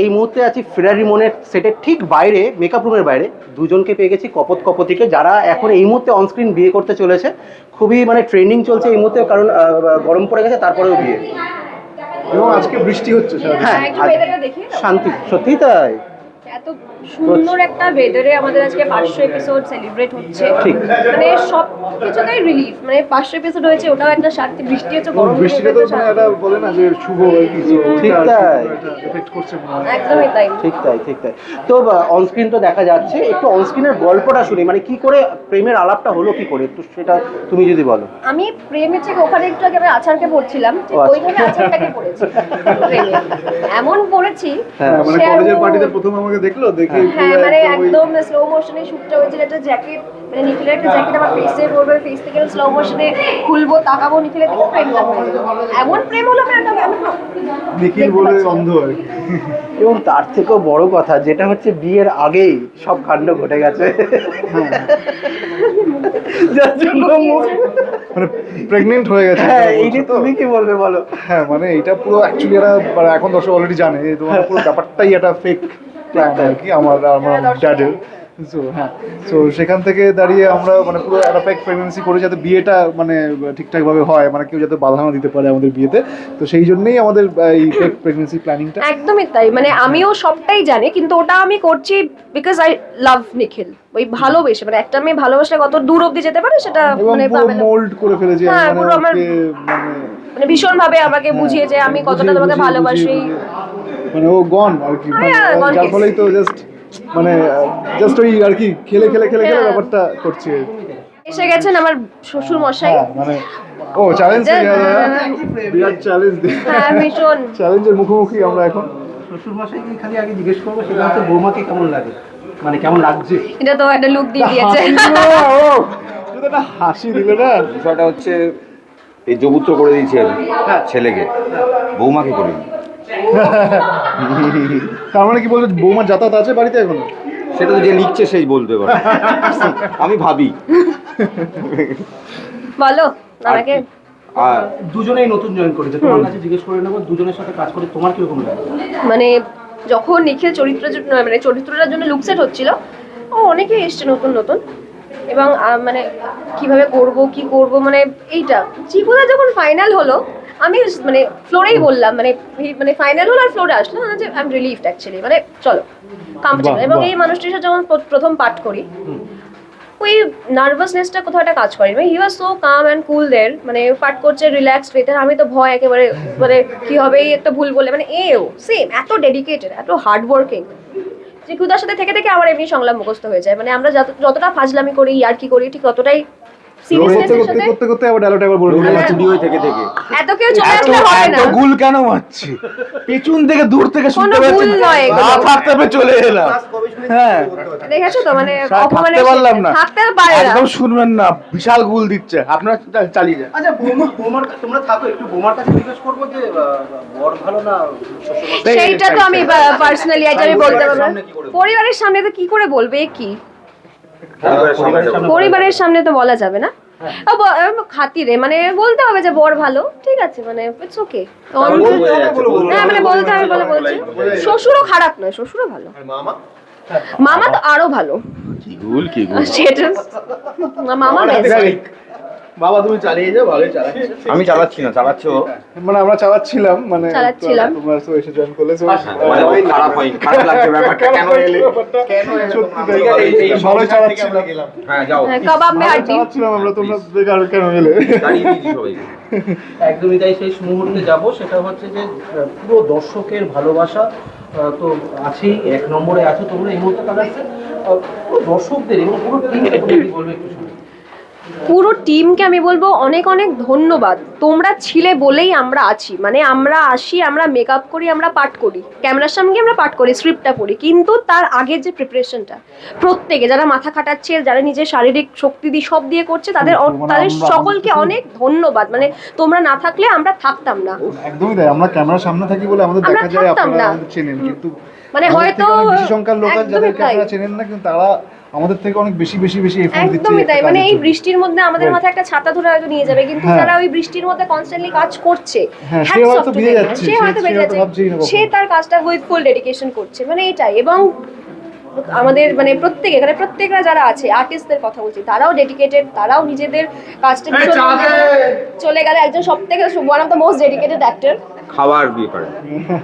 এই মুহূর্তে আছি ফেরারি মনের সেটের ঠিক বাইরে মেকআপ রুমের বাইরে। দুজনকে পেয়ে গেছি কপত কপতিকে যারা এখন এই মুহূর্তে অনস্ক্রিন বিয়ে করতে চলেছে। খুবই মানে ট্রেন্ডিং চলছে এই মুহূর্তে কারণ গরম পড়ে গেছে তারপরেও বিয়ে। এবং আজকে বৃষ্টি হচ্ছে হ্যাঁ দাও। শান্তি সত্যিই তাই। এত সুন্দর একটা ওয়েদারে আমাদের আজকে পাঁচশো এপিসোড সেলিব্রেট হচ্ছে। ঠিক। মানে সব কিছুতেই রিলিফ মানে পাঁচশো এপিসোড হয়েছে ওটাও একটা শান্তি বৃষ্টি হচ্ছে গরম বৃষ্টিটা তো মানে একটা বলে না যে শুভ ঠিক তাই। এফেক্ট করছে মনে হয়। একদমই তাই। ঠিক তাই ঠিক তাই। তো অনস্ক্রিন তো দেখা যাচ্ছে একটু অনস্ক্রিনের গল্পটা শুনি মানে কি করে প্রেমের আলাপটা হলো কি করে? একটু সেটা তুমি যদি বলো। আমি প্রেমে ঠিক ওখানে একটু আগে আমি আচারকে পড়ছিলাম ঠিক ও আচ্ছা। ওইভাবে আচারটাকে পড়েছি। প্রেমে। এমন পড়েছি হ্যাঁ, মানে সে কলেজের পার্টিতে প্রথম আমাকে দেখল? দেখে হ্যাঁ মানে একদম স্লো মোশনে শুটটা হয়েছিল একটা জ্যাকেট মানে নিখিলের একটা জ্যাকেট আমার ফেসে পড়বে ফেস থেকে স্লো মোশনে খুলবো তাকাবো নিখিলের দিকে প্রেমটা হয়ে এমন প্রেম হলো আমি নিখিল বলে অন্ধ এবং তার থেকেও বড় কথা যেটা হচ্ছে বিয়ের আগেই সব কাণ্ড ঘটে গেছে। যার জন্য মানে প্রেগনেন্ট হয়ে গেছে হ্যাঁ এই যে তুমি কি বলবে বলো? হ্যাঁ মানে এটা পুরো অ্যাকচুয়ালি এরা মানে এখন দর্শক অলরেডি জানে যে তোমার পুরো ব্যাপারটাই একটা ফেক প্ল্যান আর কি আমার আমার হ্যাঁ, ড্যাডের সো হ্যাঁ। সো সেখান থেকে দাঁড়িয়ে আমরা মানে পুরো একটা প্রেগনেন্সি করে যাতে বিয়েটা মানে ঠিকঠাকভাবে হয় মানে কেউ যাতে বাধা না দিতে পারে আমাদের বিয়েতে। তো সেই জন্যই আমাদের এই প্রেগনেন্সি প্ল্যানিংটা একদমই তাই। মানে আমিও সবটাই জানি কিন্তু ওটা আমি করছি বিকজ আই লাভ নিখিল ওই ভালোবেসে মানে একটা মেয়ে ভালোবাসলে কত দূর অব্দি যেতে পারে সেটা মানে। মোল্ড করে ফেলেছে হ্যাঁ, মানে আমার- মানে মানে ভীষণ ভাবে আমাকে বুঝিয়ে যে আমি কতটা তোমাকে ভালোবাসি। মানে ও গন আর কি মানে হ্যাঁ, gone যার। ফলেই তো জাস্ট মানে জাস্ট ওই আর কি খেলে খেলে খেলে খেলে হ্যাঁ। ব্যাপারটা করছে। এসে গেছেন আমার শ্বশুর মশাই। হ্যাঁ মানে ও চ্যালেঞ্জ বিরাট চ্যালেঞ্জ হ্যাঁ ভীষণ। চ্যালেঞ্জের মুখোমুখি আমরা এখন। শ্বশুর মশাইকে খালি আগে জিজ্ঞেস করব সেটা হচ্ছে বৌমাকে কেমন লাগে? মানে কেমন লাগছে? এটা তো একটা লুক দিয়ে দিয়েছে। হাসি দিলে না বিষয়টা হচ্ছে এই যবুত্র করে দিয়েছি আমি ছেলেকে বৌমাকে করিনি তার মানে কি বলছো বৌমার যাতায়াত আছে বাড়িতে এখন? সেটা তো যে লিখছে সেই বলবে পারে আমি ভাবি। বলো আমাকে দুজনেই নতুন জয়েন করেছে। তোমার কাছে জিজ্ঞেস করে নেব দুজনের সাথে কাজ করে তোমার কীরকম লাগে? মানে যখন নিখিল চরিত্রের জন্য মানে চরিত্রটার জন্য লুক সেট হচ্ছিল ও অনেকেই এসছে নতুন নতুন। এবং মানে কীভাবে করব কি করব মানে এইটা। চিকুদা যখন ফাইনাল হলো আমি মানে ফ্লোরেই বললাম মানে মানে ফাইনাল হলো আর ফ্লোরে আসলো না যে আই এম রিলিফড অ্যাকচুয়ালি মানে চলো কমফর্টেবল এবং এই মানুষটির সাথে যখন প্রথম পাঠ করি ওই নার্ভাসনেসটা কোথাও একটা কাজ করে। মানে হি ওয়াজ সো কাম অ্যান্ড কুল দের মানে পাঠ করছে রিল্যাক্স ওয়েতে আমি তো ভয় একেবারে মানে কি হবে এই একটা ভুল বলে মানে এও সেম এত ডেডিকেটেড এত হার্ড ওয়ার্কিং যে কুদার সাথে থেকে থেকে আমার এমনি সংলাপ মুখস্থ হয়ে যায়। মানে আমরা যত- যতটা ফাজলামি করি ইয়ার কি করি ঠিক ততটাই করতে করতে করতে করতে আবার ডায়লগটা একবার বলে দিলে থেকে থেকে। এত কেউ চলে আসলে হবে না। গুল কেন মারছি পেছন থেকে দূর থেকে শুনতে পাচ্ছি না থাকতে হবে চলে এলাম। হ্যাঁ। দেখেছ তো মানে স্যার, অপমানের না। থাকতে পারে না। একদম শুনবেন না বিশাল গুল দিচ্ছে। আপনারা চালিয়ে যান। আচ্ছা বৌমা তোমরা থাকো একটু বৌমার কাছে জিজ্ঞেস করব যে আহ, ভালো না সেইটা তো আমি পার্সোনালি এটা আমি বলতে পারব পরিবারের সামনে তো কি করে বলবে কি? পরিবারের সামনে তো বলা যাবে না। আহ, খাতিরে মানে বলতে হবে যে বর ভালো ঠিক আছে মানে ইটস ওকে হ্যাঁ মানে বলতে হবে বলে বলছি। শ্বশুরও খারাপ নয় শ্বশুরও ভালো। মামা? তো আরও ভালো। কি গুল কি গুল মামা। বাবা তুমি চালিয়ে যাও ভালোই চালাচ্ছ। আমি চালাচ্ছি না চালাচ্ছে মানে আমরা চালাচ্ছিলাম মানে চালাচ্ছিলাম। তোমরা তো এসে জয়েন করলে মানে ও খারাপ হয়নি খারাপ লাগছে ব্যাপারটা কেন এলে? কেন সত্যি ঠিক আছে, এই- এই ভালোই থেকে চালাচ্ছিলাম হ্যাঁ যাও। হ্যাঁ, কাবাব মে চালাচ্ছিলাম আমরা তোমরা বেকার কেন এলে। দাঁড়িয়ে দিয়েছি সবাইকে। একদমই তাই সেই মুহূর্তে যাব। সেটা হচ্ছে যে পুরো দর্শকের ভালোবাসা তো আছেই এক নম্বরে আছে তোমরা এই মুহূর্তে তাদের দর্শকদের এবং পুরো টিমকে বলবে একটু শুনি পুরো টিমকে আমি বলব অনেক অনেক ধন্যবাদ। তোমরা ছিলে বলেই আমরা আছি। মানে আমরা আসি আমরা মেকআপ করি আমরা পাঠ করি। ক্যামেরার সামনে আমরা পাঠ করি স্ক্রিপ্টটা পড়ি। কিন্তু তার আগের যে প্রিপারেশনটা প্রত্যেকে যারা মাথা খাটাচ্ছে যারা নিজের শারীরিক শক্তি দিয়ে সব দিয়ে করছে তাদের তাদের সকলকে অনেক ধন্যবাদ। মানে তোমরা না থাকলে আমরা থাকতাম না। একদমই তাই। আমরা ক্যামেরার সামনে থাকি বলে আমাদের দেখা যায় আপনারা। চেনেন। কিন্তু মানে হয়তো সংখ্যার লোক তাই। আপনারা চেনেন না কিন্তু তারা আমাদের থেকে অনেক বেশি বেশি বেশি এফোর্ট দিচ্ছে একদমই তাই মানে এই বৃষ্টির মধ্যে আমাদের. মাথায় একটা ছাতা ধরে হয়তো নিয়ে যাবে কিন্তু হ্যাঁ। যারা ওই বৃষ্টির মধ্যে কনস্ট্যান্টলি কাজ করছে হ্যাঁ, সে হয়তো them. যাচ্ছে, সে হয়তো হয়তো যাচ্ছে। সে তার কাজটা উইথ ফুল ডেডিকেশন করছে মানে এটাই এবং আমাদের মানে প্রত্যেক এখানে প্রত্যেকরা যারা আছে আর্টিস্টদের কথা বলছি তারাও ডেডিকেটেড তারাও নিজেদের কাজটা চলে গেলে একজন সব থেকে one of the most dedicated actor খাবার ব্যাপারে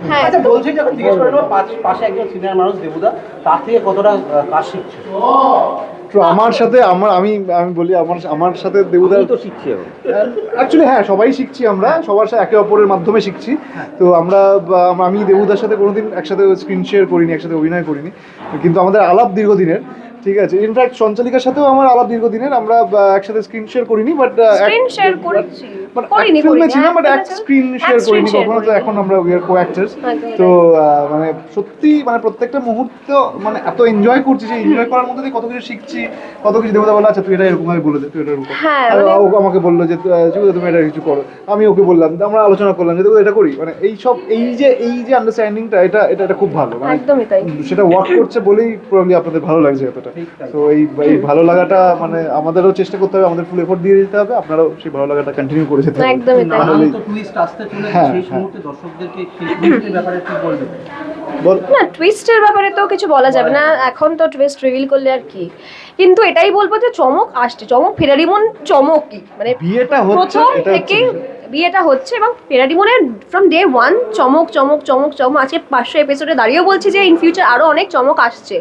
হ্যাঁ। আচ্ছা বলছি যখন জিজ্ঞেস করে নেব পাশে একজন সিনিয়র মানুষ দেবুদা তার থেকে কতটা কাজ শিখছে? তো আমার সাথে আমার আমি আমি বলি আমার আমার সাথে দেবুদার তো শিখছি অ্যাকচুয়ালি হ্যাঁ সবাই শিখছি আমরা সবার সাথে একে অপরের মাধ্যমে শিখছি। তো আমরা আমি দেবুদার সাথে কোনোদিন একসাথে স্ক্রিন শেয়ার করিনি একসাথে অভিনয় করিনি। কিন্তু আমাদের আলাপ দীর্ঘদিনের ঠিক আছে? ইনফ্যাক্ট সঞ্চালিকার সাথেও আমার আলাপ দীর্ঘদিনের আমরা একসাথে স্ক্রিন শেয়ার করিনি বাট স্ক্রিন শেয়ার করেছি। করিনি ফিল্মে ছিলাম বাট এক এক স্ক্রিন শেয়ার করিনি কখনো তো এখন আমরা উই আর কো অ্যাক্টার্স তো মানে সত্যি মানে প্রত্যেকটা মুহূর্ত মানে এত এনজয় করছি যে এনজয় করার মধ্যে কত কিছু শিখছি কত কিছু দেবতা বলে আচ্ছা তুই এটা এরকম ভাবে বলে দে তুই এটা এরকম করো। হ্যাঁ, আর মানে- ও আমাকে বলল যে তুমি এটা কিছু করো। আমি ওকে বললাম আমরা আলোচনা করলাম যে এটা করি? মানে এই সব এই যে এই যে আন্ডারস্ট্যান্ডিংটা এটা এটা এটা খুব ভালো। মানে সেটা ওয়ার্ক করছে বলেই প্রবলি আপনাদের ভালো লাগছে এতটা। তো এই ভালো লাগাটা মানে আমাদেরও চেষ্টা করতে হবে আমাদের ফুল এফোর্ট দিয়ে যেতে হবে আপনারাও সেই ভালো লাগাটা কন্টিনিউ করে যেতে হবে একদমই তাই। তো টুইস্ট আসতে চলেছে। হ্যাঁ, সেই হ্যাঁ। মুহূর্তে দর্শকদেরকে টুইস্টের ব্যাপারে কি বলবেন না টুইস্টের ব্যাপারে তো কিছু বলা যাবে না। এখন তো টুইস্ট রিভিল করলে আর কি? কিন্তু এটাই বলব যে চমক আসছে। চমক ফেরারিমন চমকই। মানে বিয়েটা হচ্ছে প্রথম এটা থেকে বিয়েটা হচ্ছে এবং ফেরারিমনের ফ্রম ডে ওয়ান চমক চমক চমক চমক আজকে পাঁচশো এপিসোডে দাঁড়িয়েও বলছি যে ইন ফিউচার আরও অনেক চমক আসছে।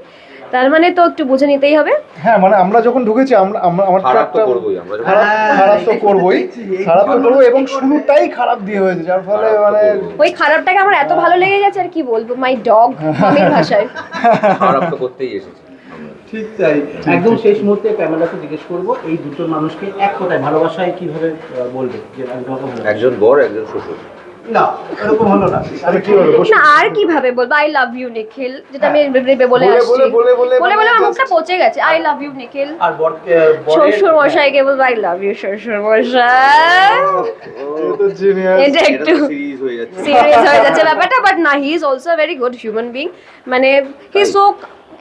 তার মানে তো একটু বুঝে নিতেই হবে। হ্যাঁ মানে আমরা যখন ঢুকেছি আমরা খারাপ তো করবোই আমরা খারাপ হ্যাঁ, তো এটাই করবোই। খারাপ তো করব এবং শুরুটাই খারাপ দিয়ে হয়েছে যার ফলে মানে ওই খারাপটাকে আমার এত ভালো লেগে গেছে আর কি বলব? মাই ডগ মামির ভাষায়। খারাপ তো করতেই এসেছি। ঠিক তাই। একদম শেষ মুহূর্তে ক্যামেরাকে জিজ্ঞেস করব এই দুটো মানুষকে এক কথায় ভালোবাসায় কীভাবে বলবে? যে আমি তোমাকে একজন বর একজন শ্বশুর। না এরকম হলো না। তাহলে কি হবে না আর কীভাবে বলব? I love you Nikhil. যেটা আমি বলে বলে, আসছি। বলে, বলে, বলে, বলে বলে মানে আমার মুখটা পচে গেছে। আই লাভ ইউ নিখিল। আর বর শ্বশুর মশাইকে বলব আই লাভ ইউ শ্বশুর মশাই তো। এটা একটু সিরিজ হয়ে যাচ্ছে। সিরিয়াস হয়ে যাচ্ছে ব্যাপারটা বাট না he is also very good human being মানে হি সো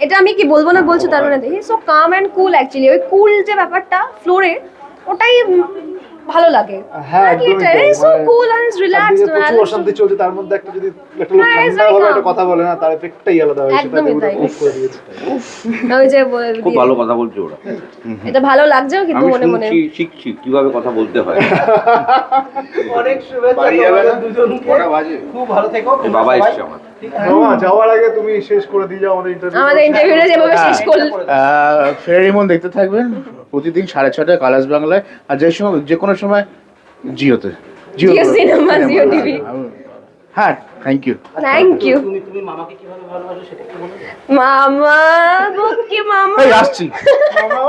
এটা আমি কি বলব না বলছি তার মানে he so calm and cool actually ওই কুল যে ব্যাপারটা ফ্লোরে ওটাই ভালো লাগে। হ্যাঁ এটা সো কুল অ্যান্ড রিল্যাক্সড চারদিকে প্রচুর অশান্তি চলছে তার মধ্যে একটা যদি একটা লোক ঠান্ডা exactly, একটা কথা বলে না তার এফেক্টটাই আলাদা হয় সেটা একদমই দেবুদা করে দিয়েছে। ওই যে খুব ভালো কথা বলছে ওরা। এটা ভালো লাগছেও কিন্তু মনে মনে। শিখছি কীভাবে কথা বলতে হয়। অনেক শুভেচ্ছা? খুব ভালো থেকো বাবা। এসছে আমার। যাওয়ার আগে তুমি শেষ করে দিয়ে যাও আমাদের ইন্টারভিউ আমাদের ইন্টারভিউটা যেভাবে শেষ করল ফেরিমন দেখতে থাকবেন। প্রতিদিন সাড়ে ছটায় কালাস বাংলায়। আর যে সময় যে কোনো সময় জিওতে। জিও সিনেমা, জিও TV হ্যাঁ থ্যাংক ইউ থ্যাংক ইউ তুমি তুমি মামাকে কীভাবে ভালোবাসো সেটা একটু বলো। মামা বুকি মামা। এই আসছি। মামা।